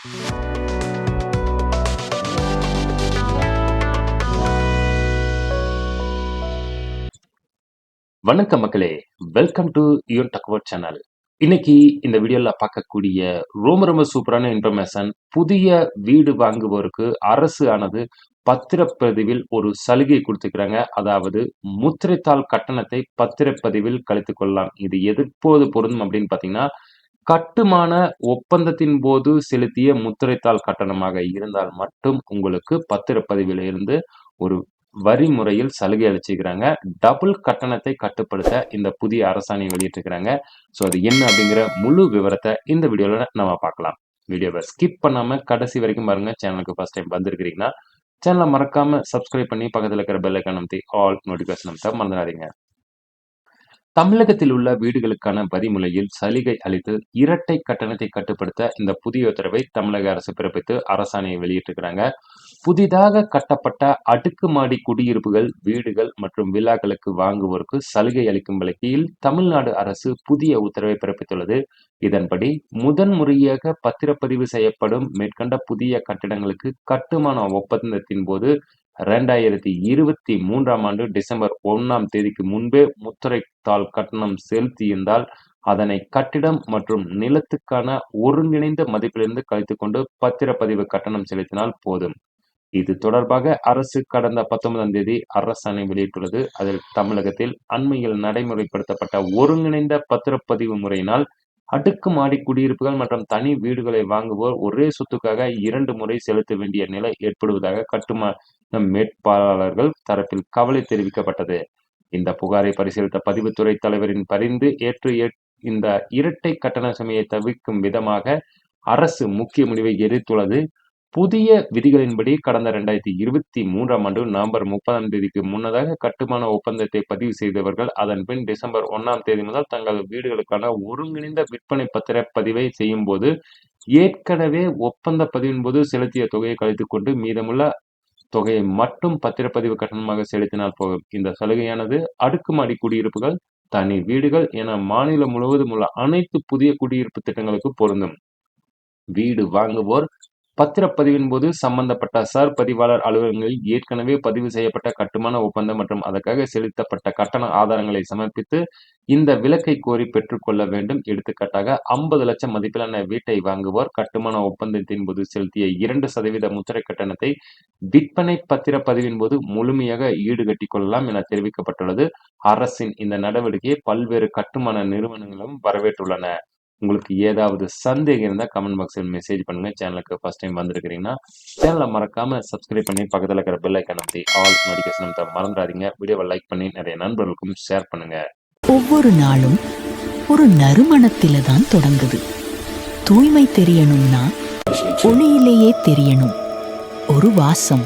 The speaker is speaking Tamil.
வணக்கம் மக்களே. Welcome to your Duckworth channel இன்னைக்கு இந்த வீடியோல பார்க்கக்கூடிய ரொம்ப ரொம்ப சூப்பரான இன்ஃபர்மேஷன் புதிய வீடு வாங்குவோருக்கு அரசு ஆனது பத்திரப்பதிவில் ஒரு சலுகை கொடுத்துக்கிறாங்க. அதாவது முத்திரைத்தாள் கட்டணத்தை பத்திரப்பதிவில் கழித்துக் கொள்ளலாம். இது எதுப்போது பொருந்தும் அப்படின்னு பார்த்தீங்கன்னா கட்டுமான ஒப்பந்தத்தின் போது செலுத்திய முத்திரைத்தாள் கட்டணமாக இருந்தால் மட்டும் உங்களுக்கு பத்திரப்பதிவிலிருந்து ஒரு வரி முறையில் சலுகை அளிச்சுக்கிறாங்க. டபுள் கட்டணத்தை கட்டுப்படுத்த இந்த புதிய அரசாணை வெளியிட்டிருக்கிறாங்க. ஸோ அது என்ன அப்படிங்கிற முழு விவரத்தை இந்த வீடியோவில் நம்ம பார்க்கலாம். வீடியோவை ஸ்கிப் பண்ணாமல் கடைசி வரைக்கும் பாருங்க. சேனலுக்கு ஃபர்ஸ்ட் டைம் வந்திருக்கிறீங்கன்னா சேனலை மறக்காம சப்ஸ்கிரைப் பண்ணி பக்கத்தில் இருக்கிற பெல்லைக்கான ஆல் நோட்டிஃபிகேஷன் மறந்துடாதீங்க. தமிழகத்தில் உள்ள வீடுகளுக்கான வரிமுறையில் சலுகை அளித்து இரட்டை கட்டணத்தை கட்டுப்படுத்த இந்த புதிய உத்தரவை தமிழக அரசு பிறப்பித்து அரசாணையை வெளியிட்டிருக்கிறாங்க. புதிதாக கட்டப்பட்ட அடுக்குமாடி குடியிருப்புகள் வீடுகள் மற்றும் விழாக்களுக்கு வாங்குவோருக்கு சலுகை அளிக்கும் வழக்கில் தமிழ்நாடு அரசு புதிய உத்தரவை பிறப்பித்துள்ளது. இதன்படி முதன் முறையாக பத்திரப்பதிவு செய்யப்படும் மேற்கண்ட புதிய கட்டிடங்களுக்கு கட்டுமான ஒப்பந்தத்தின் போது ரெண்டாயிரத்தி இருபத்தி மூன்றாம் ஆண்டு டிசம்பர் ஒன்றாம் தேதிக்கு முன்பே முத்திரைத்தாள் கட்டணம் செலுத்தியிருந்தால் அதனை கட்டிடம் மற்றும் நிலத்துக்கான ஒருங்கிணைந்த மதிப்பிலிருந்து கழித்துக் கொண்டு பத்திரப்பதிவு கட்டணம் செலுத்தினால் போதும். இது தொடர்பாக அரசு கடந்த பத்தொன்பதாம் தேதி அரசாணை வெளியிட்டுள்ளது. அதில் தமிழகத்தில் அண்மையில் நடைமுறைப்படுத்தப்பட்ட ஒருங்கிணைந்த பத்திரப்பதிவு முறையினால் அடுக்குமாடி குடியிருப்புகள் மற்றும் தனி வீடுகளை வாங்குவோர் ஒரே சொத்துக்காக இரண்டு முறை செலுத்த வேண்டிய நிலை ஏற்படுவதாக கட்டுமான மேற்பாளர்கள் தரப்பில் கவலை தெரிவிக்கப்பட்டது. இந்த புகாரை பரிசீலித்த பதிவுத்துறை தலைவரின் பரிந்து ஏற்று இந்த இரட்டை கட்டண சுமையை தவிர்க்கும் விதமாக அரசு முக்கிய முடிவை எதிர்த்துள்ளது. புதிய விதிகளின்படி கடந்த ரெண்டாயிரத்தி இருபத்தி மூன்றாம் ஆண்டு நவம்பர் முப்பதாம் தேதிக்கு முன்னதாக கட்டுமான ஒப்பந்தத்தை பதிவு செய்தவர்கள் அதன் பின் டிசம்பர் ஒன்றாம் தேதி முதல் தங்கள் வீடுகளுக்கான ஒருங்கிணைந்த விற்பனை பத்திர பதிவை செய்யும் போது ஏற்கனவே ஒப்பந்த பதிவின் போது செலுத்திய தொகையை கழித்துக் கொண்டு மீதமுள்ள தொகையை மட்டும் பத்திரப்பதிவு கட்டணமாக செலுத்தினால் போகும் இந்த சலுகையானது அடுக்குமாடி குடியிருப்புகள் தனி வீடுகள் என மாநிலம் முழுவதும் உள்ள அனைத்து புதிய குடியிருப்பு திட்டங்களுக்கு பொருந்தும். வீடு வாங்குவோர் பத்திரப்பதிவின் போது சம்பந்தப்பட்ட சார் பதிவாளர் அலுவலகங்களில் ஏற்கனவே பதிவு செய்யப்பட்ட கட்டுமான ஒப்பந்தம் மற்றும் அதற்காக செலுத்தப்பட்ட கட்டண ஆதாரங்களை சமர்ப்பித்து இந்த விலக்கை கோரி பெற்றுக்கொள்ள வேண்டும். எடுத்துக்காட்டாக ஐம்பது லட்சம் மதிப்பிலான வீட்டை வாங்குவோர் கட்டுமான ஒப்பந்தத்தின் போது செலுத்திய இரண்டு சதவீத முத்திரை கட்டணத்தை விற்பனை பத்திரப்பதிவின் போது முழுமையாக ஈடுகட்டிக் கொள்ளலாம் என தெரிவிக்கப்பட்டுள்ளது. அரசின் இந்த நடவடிக்கையை பல்வேறு கட்டுமான நிறுவனங்களும் வரவேற்றுள்ளன. உங்களுக்கு ஏதாவது சந்தேகம் இருந்தால் கமெண்ட் பாக்ஸில் மெசேஜ் பண்ணுங்கள் சேனலுக்கு ஃபஸ்ட் டைம் வந்திருக்கிறீங்கன்னா சேனலை மறக்காமல் சப்ஸ்கிரைப் பண்ணி பக்கத்தில் இருக்கிற பெல் ஐக்கன் அமைத்தி ஆல் நோட்டிஃபிகேஷன் மறந்துடாதீங்க. வீடியோவை லைக் பண்ணி நிறைய நண்பர்களுக்கும் ஷேர் பண்ணுங்கள் ஒவ்வொரு நாளும் ஒரு நறுமணத்தில் தான் தொடங்குது. தூய்மை தெரியணும்னா ஒளியிலேயே தெரியணும். ஒரு வாசம்.